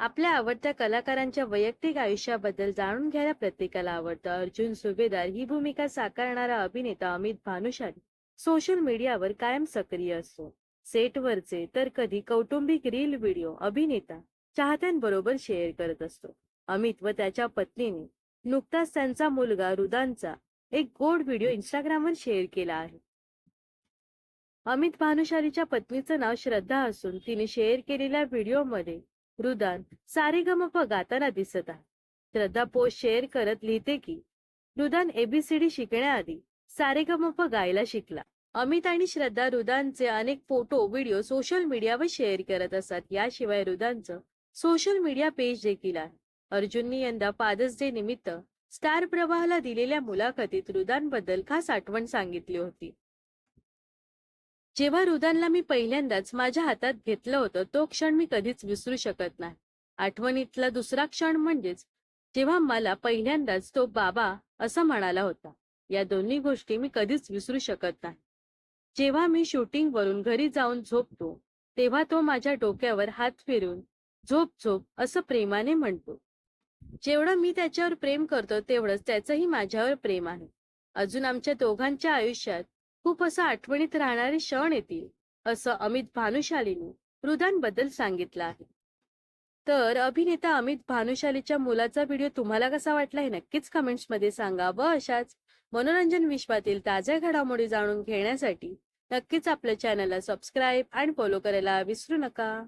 आपल्या आवडत्या कलाकारांच्या वैयक्तिक आयुष्याबद्दल जाणून घ्यायला प्रत्येकाला आवडतं. अर्जुन सुभेदार ही भूमिका साकारणारा अभिनेता अमित भानुशाली सोशल मीडियावर कायम सक्रिय असतो. सेटवरचे तर कधी कौटुंबिक रील व्हिडिओ अभिनेता चाहत्यांबरोबर शेअर करत असतो. अमित व त्याच्या पत्नीने नुकताच त्यांचा मुलगा रुदानचा एक गोड व्हिडिओ इंस्टाग्रामवर शेअर केला आहे. अमित भानुशालीच्या पत्नीचं नाव श्रद्धा असून तिने शेअर केलेल्या व्हिडिओमध्ये रुदान सारेगमप गाताना दिसत आहे. श्रद्धा पोस्ट शेअर करत लिहिते की रुदान एबीसीडी शिकण्याआधी सारेगमप गायला शिकला. अमित आणि श्रद्धा रुदानचे अनेक फोटो व्हिडिओ सोशल मीडियावर शेअर करत असतात याशिवाय रुदानचं सोशल मीडिया पेज देखील आहे. अर्जुननी यंदा फादर्स डे निमित्त स्टार प्रवाहाला दिलेल्या मुलाखतीत रुदानबद्दल खास आठवण सांगितली होती. जेव्हा रुदानला मी पहिल्यांदाच माझ्या हातात घेतलं होतं तो क्षण मी कधीच विसरू शकत नाही. आठवणीतला दुसरा क्षण म्हणजेच जेव्हा मला पहिल्यांदाच तो बाबा असं म्हणाला होता या दोन्ही गोष्टी मी कधीच विसरू शकत नाही. जेव्हा मी शूटिंग वरून घरी जाऊन झोपतो तेव्हा तो माझ्या डोक्यावर हात फिरून झोप झोप असं प्रेमाने म्हणतो. जेवढं मी त्याच्यावर प्रेम करतो तेवढंच त्याचंही माझ्यावर प्रेम आहे. अजून आमच्या दोघांच्या आयुष्यात खूप असं आठवणीत राहणारे क्षण येतील असं अमित भानुशालीने रुदानबद्दल सांगितलं आहे. तर अभिनेता अमित भानुशालीच्या मुलाचा व्हिडिओ तुम्हाला कसा वाटला हे नक्कीच कमेंट्समध्ये सांगा व अशाच मनोरंजन विश्वातील ताज्या घडामोडी जाणून घेण्यासाठी नक्कीच आपल्या चॅनलला सबस्क्राईब आणि फॉलो करायला विसरू नका.